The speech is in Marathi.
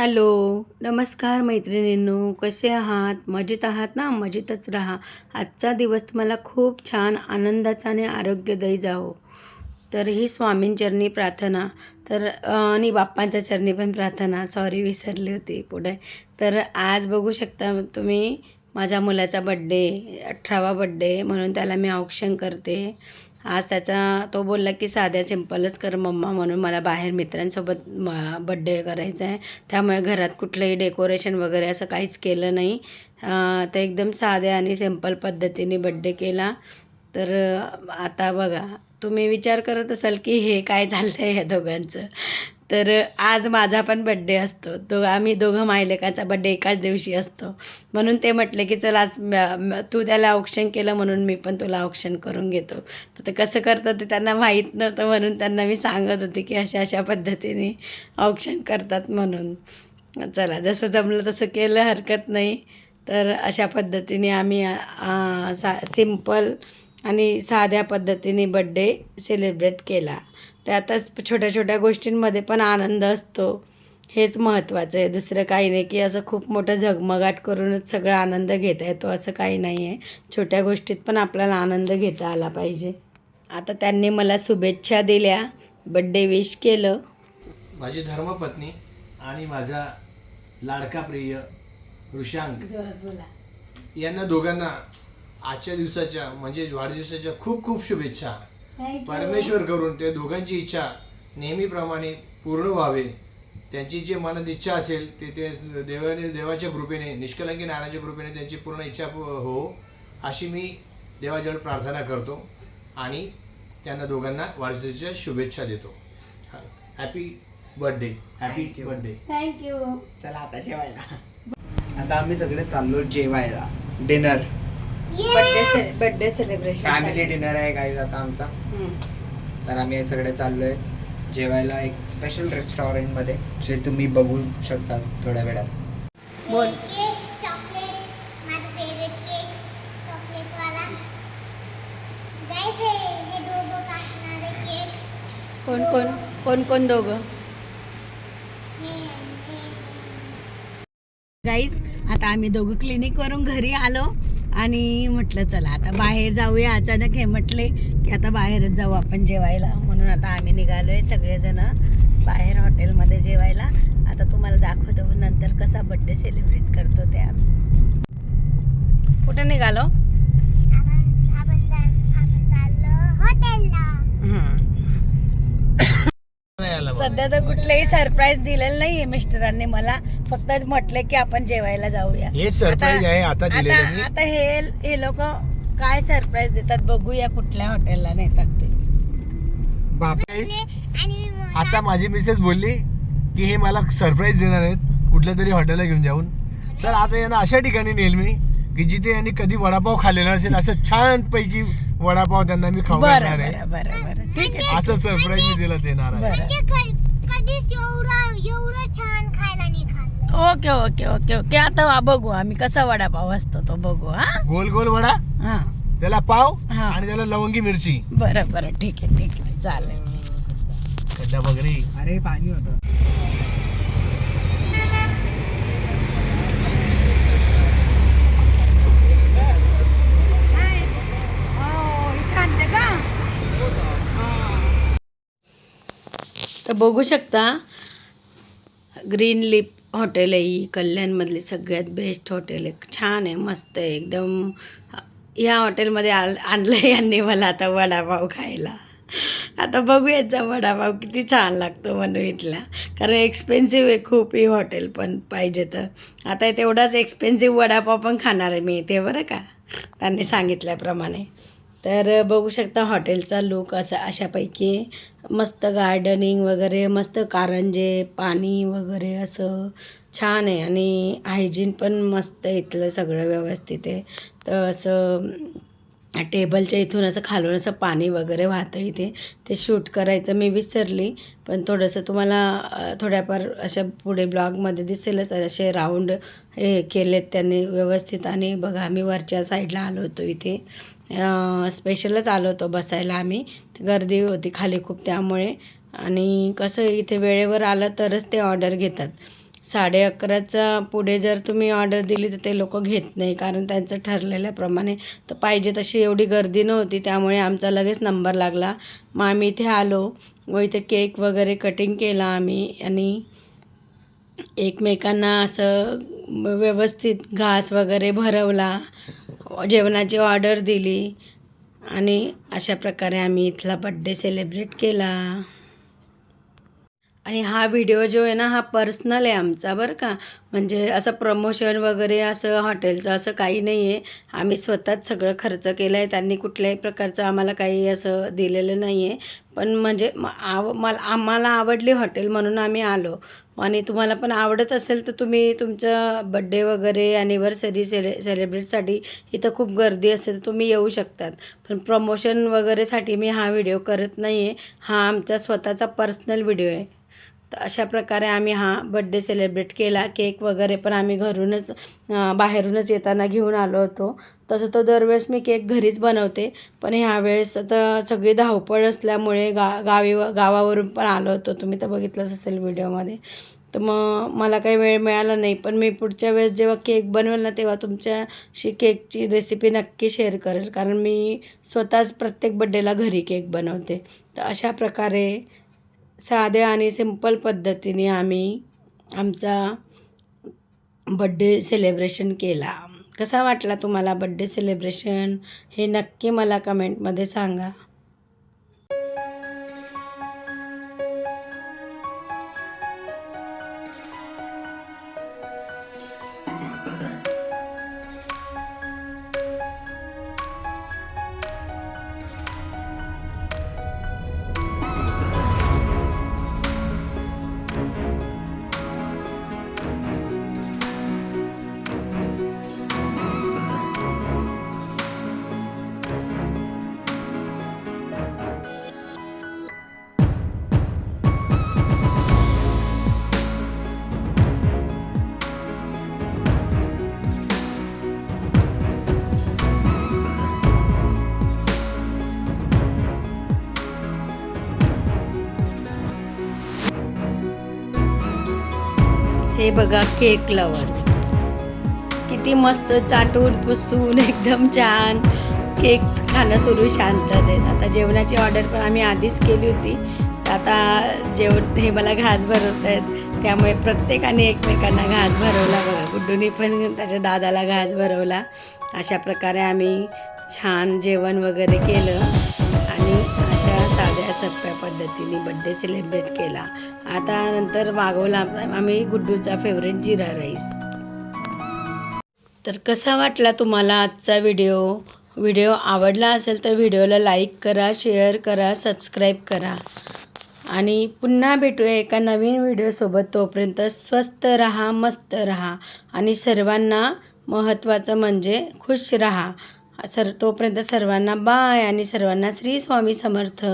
हॅलो नमस्कार मैत्रिणींनो कसे आहात? मजेत आहात ना? मजेतच राहा. आजचा दिवस तुम्हाला खूप छान आनंदाचा आणि आरोग्यदायी जावो. तर ही स्वामींचरणी प्रार्थना. तर आणि बाप्पांच्या चरणी पण प्रार्थना. सॉरी विसरली होती पुढे. तर आज बघू शकता तुम्ही माझ्या मुलाचा बड्डे अठरावा बड्डे म्हणून त्याला मी औक्षण करते. आज त्याचा तो बोलला की साध्या सिम्पलच कर मम्मा म्हणून मला बाहेर मित्रांसोबत म बड्डे करायचा आहे. त्यामुळे घरात कुठलंही डेकोरेशन वगैरे असं काहीच केलं नाही. तर एकदम साध्या आणि सिंपल पद्धतीने बड्डे केला. तर आता बघा तुम्ही विचार करत असाल की हे काय झालं आहे ह्या दोघांचं. तर आज माझा पण बड्डे असतो. तो आम्ही दोघं मायलेकाचा बड्डे एकाच दिवशी असतो. म्हणून ते म्हटले की चल आज तू त्याला औक्षण केलं म्हणून मी पण तुला औक्षण करून घेतो. तर ते कसं करतं ते त्यांना माहीत नव्हतं म्हणून त्यांना मी सांगत होते की अशा अशा पद्धतीने औक्षण करतात म्हणून. चला जसं जमलं तसं केलं हरकत नाही. तर अशा पद्धतीने आम्ही सा सिंपल आणि साध्या पद्धतीने बड्डे सेलिब्रेट केला. त्यातच छोट्या छोट्या गोष्टींमध्ये पण आनंद असतो. हेच महत्त्वाचं आहे. दुसरं काही नाही की असं खूप मोठं झगमगाट करूनच सगळा आनंद घेता येतो असं काही नाही आहे. छोट्या गोष्टीत पण आपल्याला आनंद घेता आला पाहिजे. आता त्यांनी मला शुभेच्छा दिल्या. बड्डे विश केलं. माझी धर्मपत्नी आणि माझा लाडका प्रिय ऋषांक यांना दोघांना आजच्या दिवसाच्या म्हणजे वाढदिवसाच्या खूप खूप शुभेच्छा. परमेश्वर करून ते दोघांची इच्छा नेहमीप्रमाणे पूर्ण व्हावे. त्यांची जी मनात इच्छा असेल ते ते देवाने देवाच्या कृपेने निष्कलंकी नारायणाच्या कृपेने त्यांची पूर्ण इच्छा हो अशी मी देवाजवळ प्रार्थना करतो आणि त्यांना दोघांना वाढदिवसाच्या शुभेच्छा देतो. Happy birthday happy birthday thank you चला आता जेवायला. आता आम्ही सगळे चाललो जेवायला. Dinner birthday celebration family dinner आहे. काही आता आमचा. तर आम्ही सगळे चाललोय जेवायला एक स्पेशल रेस्टॉरंटमध्ये जे तुम्ही बघू शकता थोड्या वेळात. बोल. केक चॉकलेट माझा फेवरेट केक चॉकलेटवाला गाईस हे हे दोघं कापणारे केक कोण कोण कोण कोण दोघं? हे हे गाईज आता आम्ही दोघं क्लिनिकवरून घरी आलो. आणि म्हटलं चला आता बाहेर जाऊया. अचानक हे म्हटले की आता बाहेरच जाऊ आपण जेवायला. म्हणून आता आम्ही निघालोय सगळेजण बाहेर हॉटेलमध्ये जेवायला. आता तुम्हाला दाखवतो नंतर कसा बड्डे सेलिब्रेट करतो ते आम्ही कुठे निघालो? हॉटेलला. सध्या तर कुठलेही सरप्राईज दिलेलं नाहीये मिस्टरांनी मला. फक्त म्हटले की आपण जेवायला जाऊया. हे सरप्राईज आहे आता दिलेलं मी. आता हे हे लोक काय सरप्राईज देतात बघूया कुठल्या हॉटेलला नेतात ते. मग आता माझी मिसेस बोलली की हे मला सरप्राईज देणार आहेत कुठल्या तरी हॉटेलला घेऊन जाऊन. तर आता यांना अशा ठिकाणी नेल मी की जिथे यांनी कधी वडापाव खाल्लेला असेल असं छान पैकी वडापाव त्यांना मी खाऊ बरं घालणार आहे. बरं बरं बरं. ठीक आहे असं सरप्राईज मी तिला देणार आहे. बरं. म्हणजे क- कधीच एवढं एवढं छान खायला नाही खाल्लं ओके ओके ओके ओके. आता वा- बघू आम्ही कसा वडापाव असतो तो बघू हा? गोल गोल वडा? हा. त्याला पाव हा. आणि त्याला लवंगी मिरची. बरं बरं. ठीक आहे ठीक आहे. चालेल. खड्डा अरे पाणी होतं. तर बघू शकता ग्रीन लिप हॉटेल आहे ही कल्याणमधली सगळ्यात बेस्ट हॉटेल आहे. छान आहे मस्त आहे एकदम या हॉटेलमध्ये आल आणलं आहे यांनी मला आता वडापाव खायला. आता बघूयाचा वडापाव किती छान लागतो म्हणून इथला. कारण एक्सपेन्सिव्ह आहे खूप ही हॉटेल पण पाहिजे तर. आता तेवढाच एक्सपेन्सिव्ह वडापाव पण खाणार आहे मी इथे बरं का? त्यांनी सांगितल्याप्रमाणे. तर बघू शकता हॉटेलचा लुक असा अशापैकी. मस्त गार्डनिंग वगैरे मस्त कारंजे पाणी वगैरे असं छान आहे आणि हायजीन पण मस्त इथलं सगळं व्यवस्थित आहे. तर असं टेबलच्या इथून असं खालून असं पाणी वगैरे वाहतं इथे. ते शूट करायचं मी विसरली पण थोडंसं तुम्हाला थोड्याफार अशा पुढे ब्लॉगमध्ये दिसेलच. असे राऊंड हे केलेत त्यांनी व्यवस्थित आणि बघा आम्ही वरच्या साईडला आलो होतो इथे. स्पेशलच आलो होतो बसायला आम्ही. गर्दी होती खाली खूप त्यामुळे. आणि कसं इथे वेळेवर आलं तरच ते ऑर्डर घेतात. साडे अकराचा पुढे जर तुम्ही ऑर्डर दिली तर ते लोक घेत नाही कारण त्यांचं ठरलेल्याप्रमाणे तर पाहिजे तशी एवढी गर्दी नव्हती त्यामुळे आमचा लगेच नंबर लागला. मग आम्ही इथे आलो व इथे केक वगैरे कटिंग केला आम्ही आणि एकमेकांना असं व्यवस्थित घास वगैरे भरवला जेवणाची ऑर्डर दिली आणि अशा प्रकारे आम्ही इथला बड्डे सेलिब्रेट केला. आणि हा व्हिडिओ जो आहे ना हा पर्सनल आहे आमचा बरं का. म्हणजे असं प्रमोशन वगैरे असं हॉटेलचं असं काही नाही आहे आम्ही स्वतःच सगळं खर्च केला आहे त्यांनी कुठल्याही प्रकारचं आम्हाला काही असं दिलेलं नाही आहे पण म्हणजे म- आव मला आम्हाला आवडली हॉटेल म्हणून आम्ही आलो. आणि तुम्हाला पण आवडत असेल तर तुम्ही तुमचा बड्डे वगैरे ॲनिव्हर्सरी सेले सेलिब्रेटसाठी इथं खूप गर्दी असते तर तुम्ही येऊ शकतात. पण प्रमोशन वगैरेसाठी मी हा व्हिडिओ करत नाही आहे हा आमचा स्वतःचा पर्सनल व्हिडिओ आहे. तर अशा प्रकारे आम्ही हा बड्डे सेलिब्रेट केला. केक वगैरे पण आम्ही घरूनच बाहेरूनच येताना घेऊन आलो होतो. तसं तर दरवेळेस मी केक घरीच बनवते. पण ह्यावेळेस तर सगळी धावपळ असल्यामुळे गा गावी गावावरून पण आलो होतो. तुम्ही तर बघितलंच असेल व्हिडिओमध्ये. तर मग मला काही वेळ मिळाला नाही. पण मी पुढच्या वेळेस जेव्हा केक बनवेल ना तेव्हा तुमच्याशी केकची रेसिपी नक्की शेअर करेल. कारण मी स्वतःच प्रत्येक बड्डेला घरी केक बनवते. तर अशा प्रकारे साध्या आणि सिंपल पद्धतीने आम्ही आमचा बड्डे सेलिब्रेशन केला. कसा वाटला तुम्हाला बड्डे सेलिब्रेशन हे नक्की मला कमेंटमध्ये सांगा. हे बघा केक लवर्स किती मस्त चाटून पुसून एकदम छान. केक खाणं सुरू शांततेत आता जेवणाची ऑर्डर पण आम्ही आधीच केली होती. आता जेवण हे मला घास भरवत आहेत. त्यामुळे प्रत्येकाने एकमेकांना घास भरवला बघा. गुड्डूनी पण त्याच्या दादाला घास भरवला. अशा प्रकारे आम्ही छान जेवण वगैरे केलं. अशा साध्या सोप्या पद्धतीने बड्डे सेलिब्रेट केला. आता नंतर मागवला आम्ही गुड्डूचा फेवरेट जिरा राईस तर कसा वाटला तुम्हाला आजचा व्हिडिओ व्हिडिओ आवडला असेल तर व्हिडिओला लाईक करा शेअर करा सबस्क्राईब करा. आणि पुन्हा भेटूया एका नवीन व्हिडिओसोबत तोपर्यंत स्वस्त रहा मस्त रहा. आणि सर्वांना महत्त्वाचं म्हणजे खुश रहा. सर तोपर्यंत सर्वांना बाय आणि सर्वांना श्री स्वामी समर्थ.